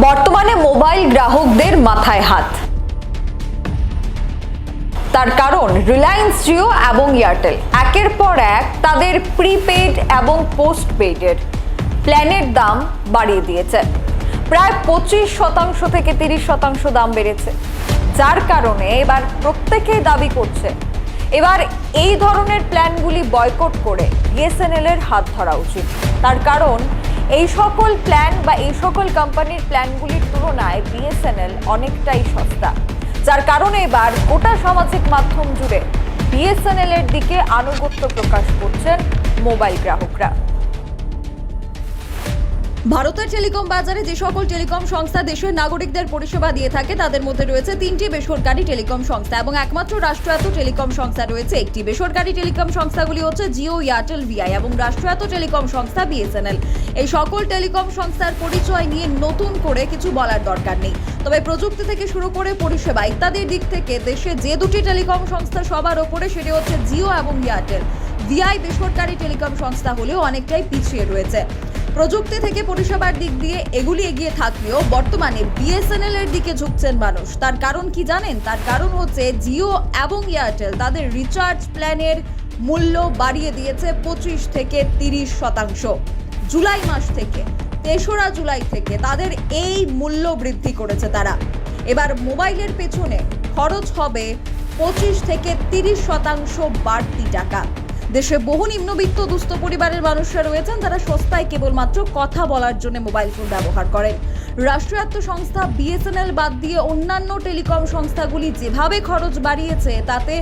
বর্তমানে মোবাইল গ্রাহকদের মাথায় হাত। তার কারণ, রিলায়েন্স জিও এবং এয়ারটেল, একের পর এক তাদের প্রিপেড এবং পোস্ট পেইডের প্ল্যানের দাম বাড়িয়ে দিয়েছে। প্রায় পঁচিশ শতাংশ থেকে তিরিশ শতাংশ দাম বেড়েছে। যার কারণে এবার প্রত্যেকেই দাবি করছে, এবার এই ধরনের প্ল্যানগুলি বয়কট করে বিএসএনএল এর হাত ধরা উচিত। তার কারণ এই সকল প্ল্যান বা এই সকল কোম্পানির প্ল্যানগুলির তুলনায় বিএসএনএল অনেকটাই সস্তা। যার কারণে এবার গোটা সামাজিক মাধ্যম জুড়ে বিএসএনএল এর দিকে আনুগত্য প্রকাশ করছেন মোবাইল গ্রাহকরা। ভারতের টেলিকম বাজারে যে সকল টেলিকম সংস্থা দেশের নাগরিকদের পরিষেবা দিয়ে থাকে, তাদের মধ্যে রয়েছে তিনটি বেসরকারি টেলিকম সংস্থা এবং একমাত্র রাষ্ট্রায়ত্ত টেলিকম সংস্থা রয়েছে একটি। বেসরকারি টেলিকম সংস্থাগুলি হচ্ছে জিও, এয়ারটেল, ভিআই এবং রাষ্ট্রায়ত্ত টেলিকম সংস্থা বিএসএনএল। এই সকল টেলিকম সংস্থার পরিচয় নিয়ে নতুন করে কিছু বলার দরকার নেই। তবে প্রযুক্তি থেকে শুরু করে পরিষেবা ইত্যাদির দিক থেকে দেশে যে দুটি টেলিকম সংস্থা সবার ওপরে সেটি হচ্ছে জিও এবং এয়ারটেল। ভিআই বেসরকারি টেলিকম সংস্থা হলেও অনেকটাই পিছিয়ে রয়েছে। প্রযুক্তি থেকে পরিষেবার দিক দিয়ে এগুলি এগিয়ে থাকলেও বর্তমানে বিএসএনএল এর দিকে ঝুঁকছেন মানুষ। তার কারণ কি জানেন? তার কারণ হচ্ছে জিও এবং এয়ারটেল তাদের রিচার্জ প্ল্যানের মূল্য বাড়িয়ে দিয়েছে পঁচিশ থেকে তিরিশ শতাংশ। জুলাই মাস থেকে, তেসরা জুলাই থেকে তাদের এই মূল্য বৃদ্ধি করেছে তারা। এবার মোবাইলের পেছনে খরচ হবে পঁচিশ থেকে তিরিশ শতাংশ বাড়তি টাকা। দেশে বহু নিম্নবিত্ত দুস্থ পরিবারের মানুষরা রয়েছেন তারা সস্তায় কেবলমাত্র কথা বলার জন্য মোবাইল ফোন ব্যবহার করেন। রাষ্ট্রায়ত্ত সংস্থা বিএসএনএল বাদ দিয়ে অন্যান্য টেলিকম সংস্থাগুলি যেভাবে খরচ বাড়িয়েছে, তাতে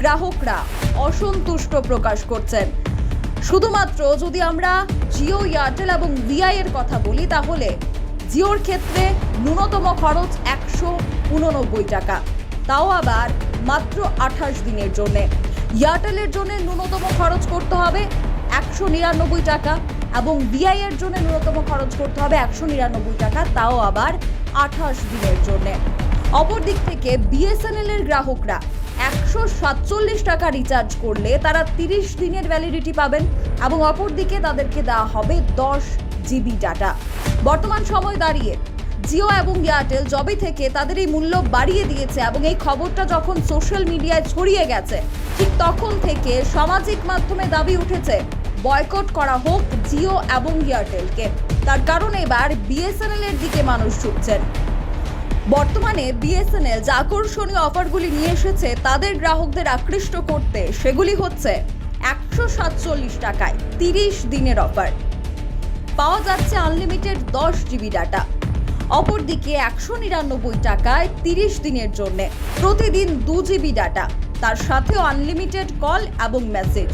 গ্রাহকরা অসন্তুষ্ট প্রকাশ করছেন। শুধুমাত্র যদি আমরা জিও, এয়ারটেল এবং ভিআই এর কথা বলি, তাহলে জিওর ক্ষেত্রে ন্যূনতম খরচ একশো উননব্বই টাকা। তাও আবার মাত্র আঠাশ দিনের জন্য। এয়ারটেলের জন্য ন্যূনতম খরচ করতে হবে একশো নিরানব্বই টাকা এবং ভিআই এর জন্য ন্যূনতম খরচ করতে হবে একশো নিরানব্বই টাকা, তাও আবার আঠাশ দিনের জন্য। অপরদিক থেকে বিএসএনএল এর গ্রাহকরা একশো সাতচল্লিশ টাকা রিচার্জ করলে তারা তিরিশ দিনের ভ্যালিডিটি পাবেন এবং অপরদিকে তাদেরকে দেওয়া হবে দশ জিবি ডাটা বর্তমান সময় দাঁড়িয়ে জিও এবং এয়ারটেল জবে থেকে তাদের এই মূল্য বাড়িয়ে দিয়েছে এবং এই খবরটা যখন সোশ্যাল মিডিয়ায় ছড়িয়ে গেছে, ঠিক তখন থেকে সামাজিক মাধ্যমে দাবি উঠেছে, বয়কট করা হোক জিও এবং এয়ারটেলকে। তার কারণ এবার বিএসএনএল এর দিকে মানুষ ঝুঁকছেন। বর্তমানে বিএসএনএল যে আকর্ষণীয় অফারগুলি নিয়ে এসেছে, তাদের গ্রাহকদের আকৃষ্ট করতে সেগুলি হচ্ছে একশো সাতচল্লিশ টাকায় তিরিশ দিনের অফার। পাওয়া যাচ্ছে আনলিমিটেড দশ জিবি ডাটা। অপরদিকে একশো নিরানব্বই টাকায় তিরিশ দিনের জন্য। প্রতিদিন দু জিবি ডাটা, তার সাথেও আনলিমিটেড কল এবং মেসেজ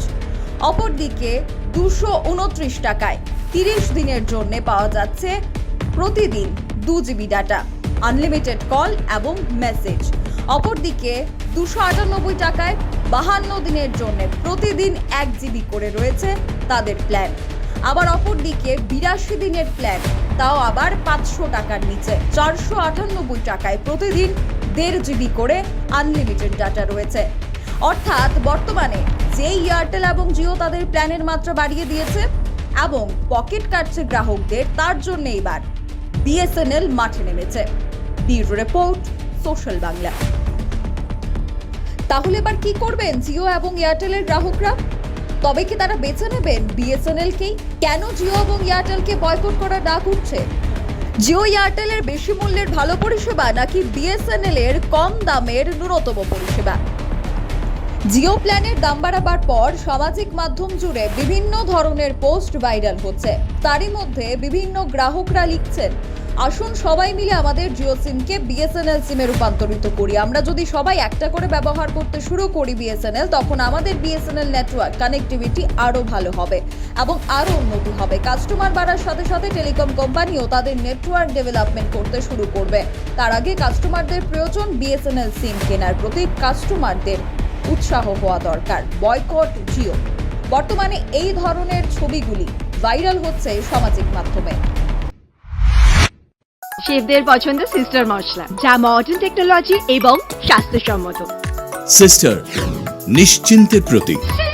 অপরদিকে দুশো উনত্রিশ টাকায় তিরিশ দিনের জন্য পাওয়া যাচ্ছে প্রতিদিন দু জিবি ডাটা আনলিমিটেড কল এবং মেসেজ অপরদিকে দুশো আটানব্বই টাকায় বাহান্ন দিনের জন্য প্রতিদিন এক জিবি করে রয়েছে তাদের প্ল্যান আবার অপরদিকে বিরাশি দিনের প্ল্যান তাও আবার পাঁচশো টাকার নিচে। চারশো আটানব্বই টাকায় প্রতিদিন দেড় জিবি করে আনলিমিটেড ডাটা রয়েছে। অর্থাৎ বর্তমানে যেই এয়ারটেল এবং জিও তাদের প্ল্যানের মাত্রা বাড়িয়ে দিয়েছে এবং পকেট কাটছে গ্রাহকদের, তার জন্য এবার বিএসএনএল মাঠে নেমেছে। Bureau report, social Bangla. তাহলে এবার কি করবেন জিও এবং এয়ারটেলের গ্রাহকরা? তবে কি তারা বেছে নেবেন? বিএসএনএল কেই? কেন জিও এবং এয়ারটেলকে বয়কট করার ডাক উঠছে জিও এয়ারটেলের বেশি মূল্যের ভালো পরিষেবা নাকি বিএসএনএল এর কম দামের ন্যূনতম পরিষেবা? জিও প্ল্যানের দাম বাড়াবার পর সামাজিক মাধ্যম জুড়ে বিভিন্ন ধরনের পোস্ট ভাইরাল হচ্ছে। তারই মধ্যে বিভিন্ন গ্রাহকরা লিখছেন, আসুন সবাই মিলে আমাদের জিও সিমকে বিএসএনএল সিমে রূপান্তরিত করি। আমরা যদি সবাই একটা করে ব্যবহার করতে শুরু করি বিএসএনএল, তখন আমাদের বিএসএনএল নেটওয়ার্ক কানেক্টিভিটি আরও ভালো হবে এবং আরও উন্নতি হবে। কাস্টমার বাড়ার সাথে সাথে টেলিকম কোম্পানিও তাদের নেটওয়ার্ক ডেভেলপমেন্ট করতে শুরু করবে। তার আগে কাস্টমারদের প্রয়োজন বিএসএনএল সিম কেনার প্রতি কাস্টমারদের উৎসাহ হওয়া দরকার বয়কট জিও। বর্তমানে এই ধরনের ছবিগুলি ভাইরাল হচ্ছে সামাজিক মাধ্যমে। শেফদের পছন্দ সিস্টার মশলা যা মডার্ন টেকনোলজি এবং স্বাস্থ্যসম্মত। সিস্টার নিশ্চিন্তের প্রতীক।